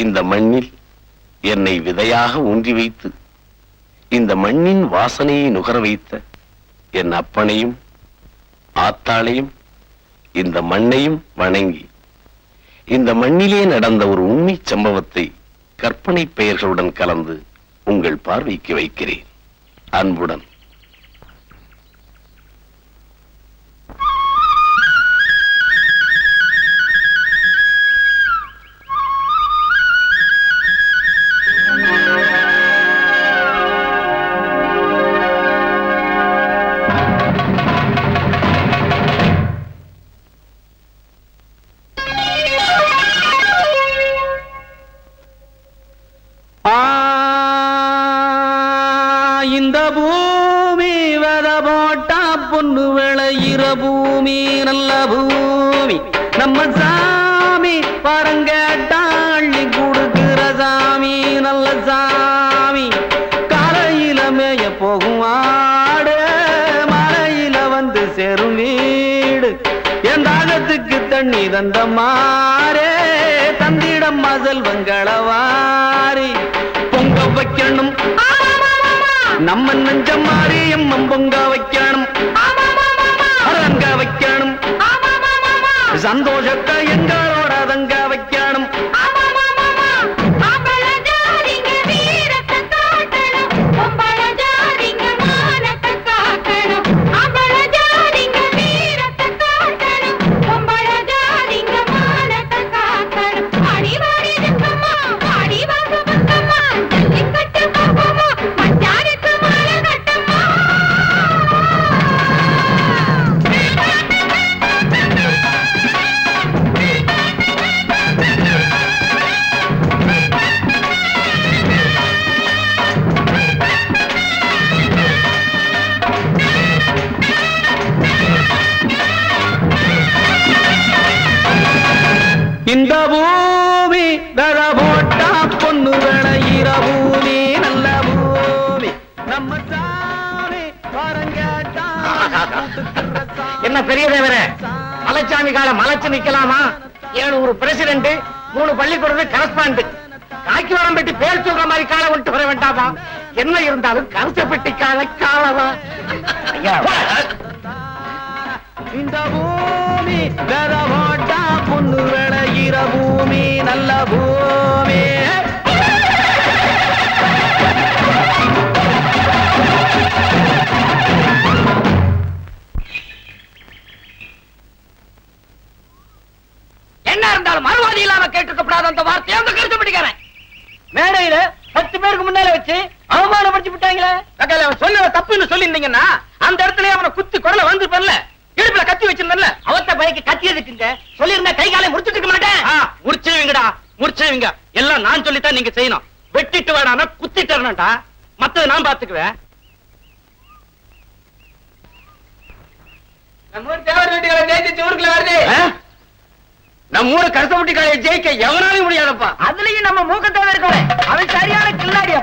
இந்த மண்ணில் என்னை விதையாக ஊன்றி வைத்து இந்த மண்ணின் வாசனையை நுகர வைத்த என் அப்பனையும் ஆத்தாளையும் இந்த மண்ணையும் வணங்கி இந்த மண்ணிலே நடந்த ஒரு உண்மை சம்பவத்தை கற்பனை பெயர்களுடன் கலந்து உங்கள் பார்வைக்கு வைக்கிறேன். அன்புடன். பூமி வத போட்டா பொண்ணு விளையிற பூமி நல்ல பூமி. நம்ம சாமி பரங்கேட்டா கொடுக்கிற சாமி நல்ல சாமி. கரையில மேய போகும் ஆடு மலையில வந்து சேரும் வீடு. என் தாகத்துக்கு தண்ணி தந்த மாறே தந்திடம் மசல் வங்களவாரி நம்ம நெஞ்ச மாறி எம்மம் பொங்க வைக்கணும். அரங்க வைக்கணும். சந்தோஷத்தை எங்களோட என்ன பெரிய தேவரே மலைச்சாமி கால மலைச்சு நிக்கலாமா? ஏழு பிரசிடென்ட் மூணு பள்ளிக்கூடத்து கரஸ்பாண்ட் காக்கி வரம் பெட்டி பேர் சொல்ற மாதிரி காலை விட்டு வர வேண்டாமா? என்ன இருந்தாலும் கருத்த பெட்டி கால காலவா? இந்த பூமி வேற போட்டா பொண்ணு விளையிற பூமி நல்ல பூமி. வார்த்தையை அந்த கருத்து பிடிக்கிறேன். மேடையில பத்து பேருக்கு முன்னால வச்சு அவமானப்படுத்தி விட்டாங்களே? அவன் சொன்னத தப்புன்னு சொல்லியிருந்தீங்கன்னா அந்த இடத்துல அவனை குத்தி குரல வந்துருப்பேன்ல. இடுப்புல கத்தி வச்சிருந்தேன்ல. அவத்த பைக்கு கத்தி எதுக்குங்க சொல்லியிருந்தா கை காலை முடிச்சிட்டு மாட்டேன். முடிச்சிருவீங்கடா முடிச்சிருவீங்க. எல்லாம் நான் சொல்லித்தான் நீங்க செய்யணும். வெட்டிட்டு வேணானா குத்திட்டு வரணும்டா. மத்தது நான் பாத்துக்குவேன். நம்ம ஊர் தேவர் வீட்டுகளை ஜெயிச்சு ஊருக்குள்ள வருது. நம்ம ஊரு கருத்தப்பட்டி காலையை ஜெயிக்க எவனாலையும் முடியாதப்பா. அதுலயும் நம்ம மூக்கத்தேவை இருக்கவே அவன் சரியான கில்லாடி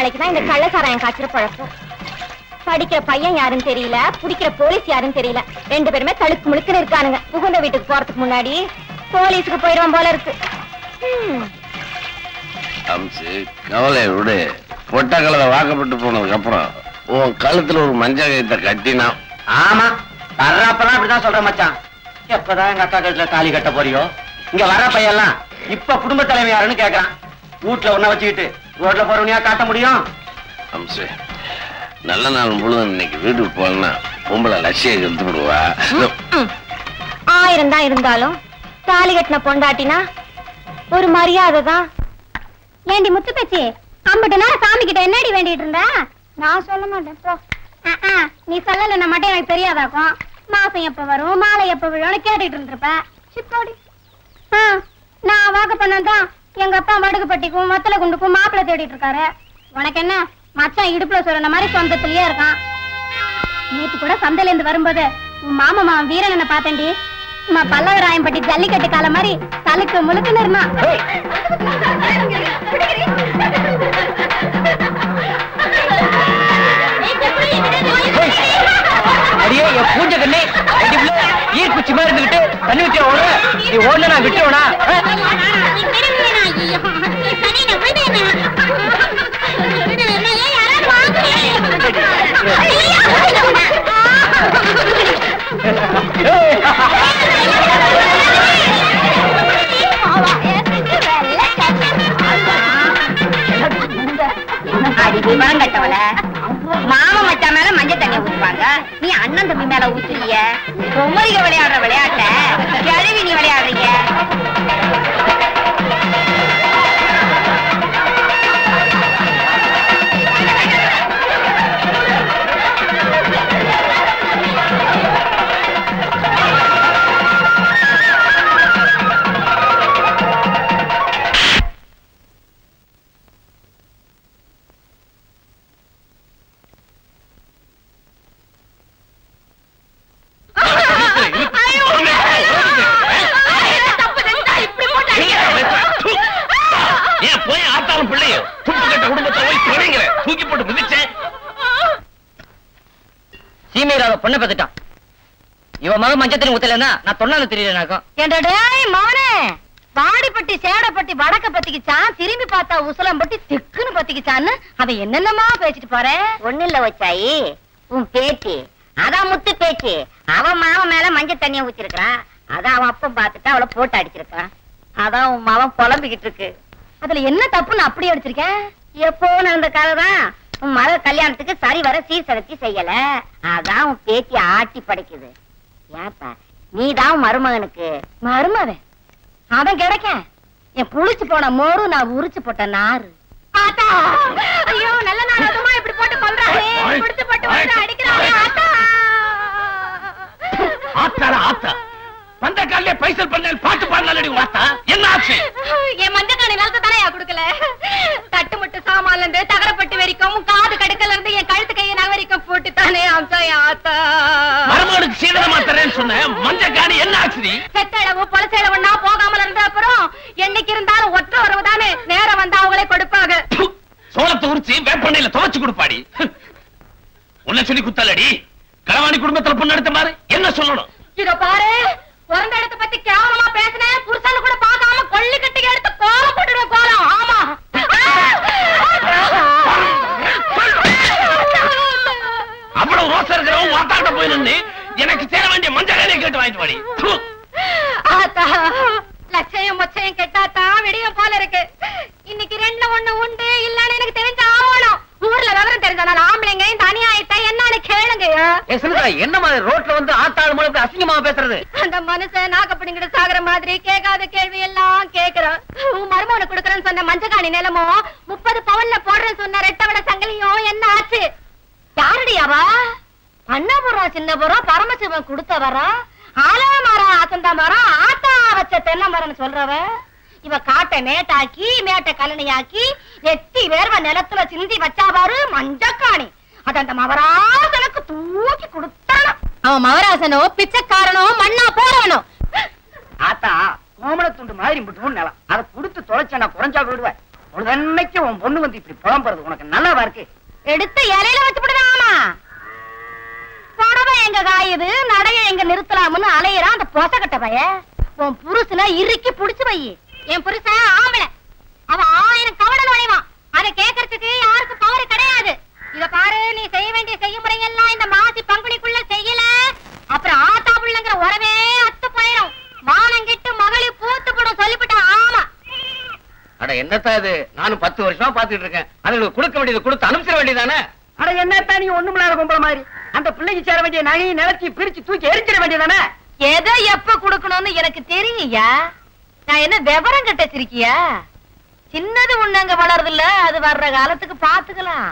நாளைக்கு தான் இந்த கள்ளசாராயம் காய்ச்சற பழக்கம். படிக்கிற பையன் யாருன்னு தெரியல பிடிக்கிற போலீஸ் யாருன்னு தெரியல. ரெண்டு பேருமே தழுக்கு முழுக்குன்னு இருக்கானுங்க. புகுந்த வீட்டுக்கு போறதுக்கு முன்னாடி போலீஸுக்கு போயிடுவான் போல இருக்கு. அம்சு கவலை விடு. பொட்ட கலவை வாக்கப்பட்டு போனதுக்கு அப்புறம் உன் கழுத்துல ஒரு மஞ்சள் கயித்தை கட்டினா ஆமா வர்றப்பெல்லாம் அப்படிதான் சொல்ற மச்சான். எப்பதான் எங்க அக்கா கழுத்துல தாலி கட்ட போறியோ? இங்க வர்ற பையெல்லாம் இப்ப குடும்ப தலைமை யாருன்னு கேக்குறான். வீட்டுல ஒன்ன வச்சுக்கிட்டு ரோட்ல போறவனையா காட்ட முடியும்? அம்சு நல்ல நாள் முழுதும் இன்னைக்கு வீட்டுக்கு போனா பொம்பளை லட்சிய கெடுத்து விடுவா. ஆயிரம் தான் இருந்தாலும் தாலி கட்டின பொண்டாட்டினா ஒரு மரியாதை தான். ஏண்டி முத்து பேச்சு அம்பிட்டு நேரம் சாமி கிட்ட என்னடி வேண்டிட்டு இருந்தா? நான் சொல்ல மாட்டேன். போ. நீ சொல்லலைன்னா மட்டும் எனக்கு தெரியாதாக்கும் மாசம் எப்ப வரும் மாலை எப்ப விழும்னு கேட்டுட்டு இருந்திருப்ப. சிப்போடி ஆ, நான் வாக்கு பண்ணதான் எங்க அப்பா வடுகுப்பட்டிக்கும் மத்தல குண்டுக்கும் மாப்பிள்ளை தேடிட்டு இருக்காரு. உனக்கு என்ன மச்சான் இடுப்புல சொல்ற மாதிரி சொந்தத்திலேயே இருக்கான். நேத்து கூட சந்தையில இருந்து வரும்போது உன் மாமா மாமன் வீரனை பார்த்தேன்டி. சும்மா பல்லவராயம்பட்டி ஜல்லிக்கட்டு காலம் மாதிரி தலுக்கு முழுக்குன்னு இருந்தான். அடியே என் பூஞ்ச கண்ணே. ஈர்க்குச்சி மாதிரி இருந்துகிட்டு தண்ணி ஊற்றி ஓடுற நீ ஓடல நான் விட்டுவனா கட்டவல மாமா மச்சான் மேல மஞ்சள் தண்ணி ஊத்துவாங்க நீ அண்ணன் தம்பி மேல ஊத்துறிய? பொம்மரிக விளையாடுற விளையாட்ட? கழுவி நீ விளையாடுறீங்க பொண்ணை பெத்துட்டான் இவன் மகன் மஞ்சள் தண்ணி ஊத்தலன்னா நான் தொண்ணாந்து தெரியலனாக்கும் டேய் மவனே? வாடிப்பட்டி சேடப்பட்டி வடக்க பத்திக்கிச்சான் திரும்பி பார்த்தா உசலம் பட்டி திக்குன்னு பத்திக்கிச்சான்னு அவன் என்னென்னமா பேசிட்டு போறேன் ஒண்ணு இல்ல வச்சாயி உன் பேத்தி அதான் முத்து பேச்சு. அவன் மாவன் மேல மஞ்சள் தண்ணிய ஊத்திருக்கான் அதான் அவன் அப்பன் பார்த்துட்டு அவளை போட்டு அடிச்சிருக்கான். அதான் உன் மாவன் புலம்பிக்கிட்டு இருக்கு. அதுல என்ன தப்புன்னு அப்படி அடிச்சிருக்கேன்? எப்போ நடந்த கதை தான் உன் மக கல்யாணத்துக்கு சரி வர சீர்சரத்தி செய்யல. அதான் உன் பேத்தி ஆட்டி படைக்குது. ஏப்பா நீதான் மருமகனுக்கு. மருமகன் அவன் கிடைக்க. என் புளிச்சு போன மோரு நான் உரிச்சு போட்ட நாறு. ஆத்தா! ஐயோ நல்ல நாள் அதுமா இப்படி போட்டு கொல்றானே பிடிச்சு போட்டு வந்து அடிக்கிறானே ஆத்தா! ஆத்தால ஆத்தா. காலிலே பைசல் பண்ணல் பாட்டு பாடலாடி வாத்தா என்ன ஆச்சு? என் மஞ்சக்காணி நிலத்தை தானே கொடுக்கல? தட்டு முட்டு சாமான்ல இருந்து தகரப்பட்டு வரைக்கும் காது கடுக்கல இருந்து என் கழுத்து கையை நகரிக்கும் போட்டு தானே அம்சா என் ஆத்தா. மருமகனுக்கு சீதனமா தரேன்னு சொன்ன மஞ்ச காணி என்ன ஆச்சு செத்தளவு பொலசெளவுன்னா போகாமல் இருந்த அப்புறம் என்னைக்கு இருந்தாலும் ஒற்ற உறவு தானே? நேரம் வந்தா அவங்களே கொடுப்பாங்க. சோளத்தை உரிச்சு வேப்பண்ணையில துவைச்சு கொடுப்பாடி. உன்னை சொல்லி குத்தலடி களவாணி குடும்பத்துல பொண்ணு எடுத்த மாதிரி என்ன சொல்லணும்? இத பாரு. என்ன மாதிரி ரோட்ல வந்து ஆத்தாள் மூலம் அசிங்கமா பேசுறது? அந்த மனுஷன் நாக்கப்பிடிங்கிட்டு சாகுற மாதிரி கேட்காத கேள்வி எல்லாம் கேக்குறான். உன் மருமகனை கொடுக்கறேன்னு சொன்ன மஞ்சகாணி நிலமும் முப்பது பவுன்ல போடுறேன்னு சொன்ன ரெட்டவட சங்கிலியும் என்ன ஆச்சு? யாருடி அவ? பண்ணபுரம் சின்னபுரம் பரமசிவன் கொடுத்தவரா? ஆலமரம் அசந்த மரம் ஆத்தா வச்ச தென்னை மரம்னு சொல்றவ? இவ காட்டை மேட்டாக்கி மேட்டை கலனையாக்கி நெத்தி வேர்வ நிலத்துல சிந்தி வச்சா பாரு மஞ்சக்காணி. அத அந்த மவராசனுக்கு தூக்கி கொடுத்தானோ அவன் மவராசனோ பிச்சைக்காரனோ மண்ணா போறவனோ. ஆத்தா கோமல துண்டு மாதிரி விட்டு நிலம். அதை கொடுத்து தொலைச்சா நான் குறைஞ்சா உன் பொண்ணு வந்து இப்படி புலம்புறது உனக்கு நல்லாவா இருக்கு? எடுத்து இலையில வச்சு விடுதாமா புடவை எங்க காயுது நடைய எங்க நிறுத்தலாம்னு அலையறான் அந்த பொசக்கட்ட பைய. உன் புருஷனை இறுக்கி புடிச்சு வை. என் புருஷன் ஆம்பளை. அவன் ஆயிரம் கவலை நுழைவான் அதை கேட்கறதுக்கு யாருக்கும் பவர் இத பாரு நீ செய்ய வேண்டிய செய்முறை எல்லாம் இந்த மாசி பங்குனிக்குள்ள செய்யல. அப்புறம் ஆத்தா புள்ளங்கிற உறவே அத்து போயிடும் மானங்கிட்டு மகளி பூத்து போடும் சொல்லிவிட்டேன் ஆமா. அட என்னத்தா இது? நானும் பத்து வருஷமா பாத்துட்டு இருக்கேன். அதுங்களுக்கு கொடுக்க வேண்டியது கொடுத்து அனுப்பிச்சிட வேண்டியதானே அட என்னத்தா நீ ஒண்ணுமில்லாத கும்பல மாதிரி? அந்த பிள்ளைக்கு சேர வேண்டிய நகையை நிலச்சி பிரிச்சு தூக்கி எரிஞ்சிட வேண்டியதானே எதை எப்ப குடுக்கணும்னு எனக்கு தெரியும்யா நான் என்ன விவரம் கட்ட வச்சிருக்கியா சின்னது ஒண்ணு அங்க வளருது இல்ல அது வர்ற காலத்துக்கு பாத்துக்கலாம்